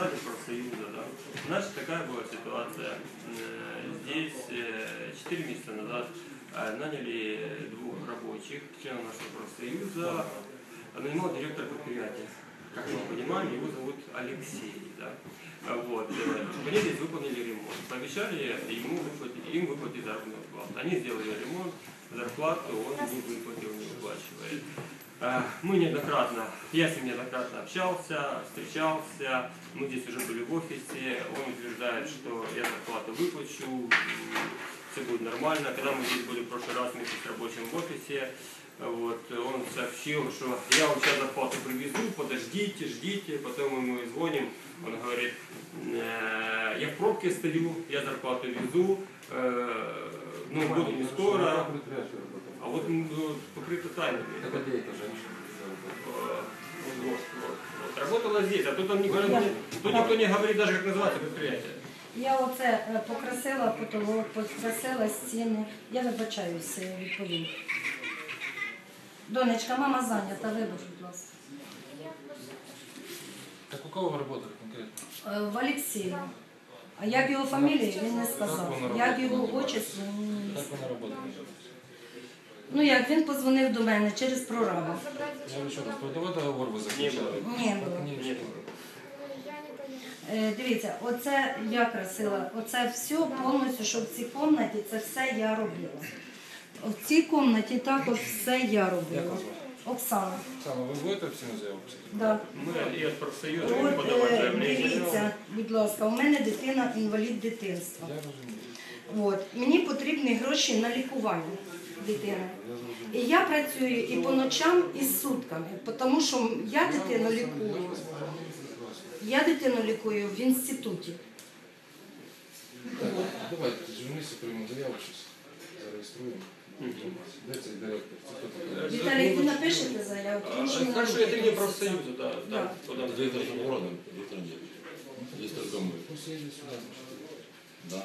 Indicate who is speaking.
Speaker 1: председатель профсоюза, да. Значит, такая была ситуация. Э, Здесь э, 4 месяца назад э, наняли двух рабочих, членов нашего профсоюза, нанимал директор предприятия. Как мы понимаем, его зовут Алексей. Да? А Вот. э, Они здесь выполнили ремонт. Пообещали ему выплатить, им выплатить заработную плату. Они сделали ремонт, зарплату он не выплатил, не выплачивает. Э, Мы неоднократно, я с ним неоднократно общался, встречался, мы здесь уже были в офисе, он утверждает, что я зарплату выплачу, все будет нормально. Когда мы здесь были в прошлый раз вместе с рабочим в офисе, вот, он сообщил, что я вам сейчас зарплату привезу, подождите, ждите, потом мы ему звоним, он говорит, «Э, я в пробке стою, я зарплату везу, э, ну, буду не скоро, а вот ну, покрыто тайнами.
Speaker 2: Это где это женщина?
Speaker 1: Э, Вот, вот, вот. Работала здесь, а тут, он никто, не- тут никто не говорит даже, как называется предприятие.
Speaker 3: Я оце е, покрасила потолок, покрасила стіни. Я вибачаюся, я відповім. Донечка, мама зайнята, вибач, будь ласка.
Speaker 2: Так у кого вы работали конкретно?
Speaker 3: Е, В Олексія. А як його фамілію, він не сказав. Як його отчество, він не
Speaker 2: Как
Speaker 3: сказав.
Speaker 2: вы на работе?
Speaker 3: Ну як, він позвонив до мене через прораба.
Speaker 2: Я вам еще раз, трудовой договор вы заключали?
Speaker 3: Ні, було.
Speaker 2: Не,
Speaker 1: Нет.
Speaker 3: Е, Дивіться, оце я красила, оце все повністю, що в цій кімнаті, це все я робила. В цій кімнаті також все я робила. Оксана.
Speaker 2: Оксана, ви будете всі на заяву писати?
Speaker 3: Да.
Speaker 1: Ми і з профсоюзу подавати
Speaker 3: дивіться, будь ласка, у мене дитина інвалід дитинства.
Speaker 2: Я розумію.
Speaker 3: От. Мені потрібні гроші на лікування дитини. І я працюю і по ночам, і сутками, тому що я дитину лікую. Я дитину лікую в інституті.
Speaker 2: Так, давайте, журналісти приймемо заяву зараз Зареєструємо. Де цей директор? Це хто такий?
Speaker 3: Віталій, ви напишете заяву, тому що ми
Speaker 1: Хорошо,
Speaker 3: на
Speaker 1: это не
Speaker 3: роботі
Speaker 1: профсоюзу, да, да.
Speaker 3: Да.
Speaker 1: Куда мы
Speaker 4: Директор города, директор нет. Есть только мы.
Speaker 2: Пусть їде сюди. значить.
Speaker 4: Да.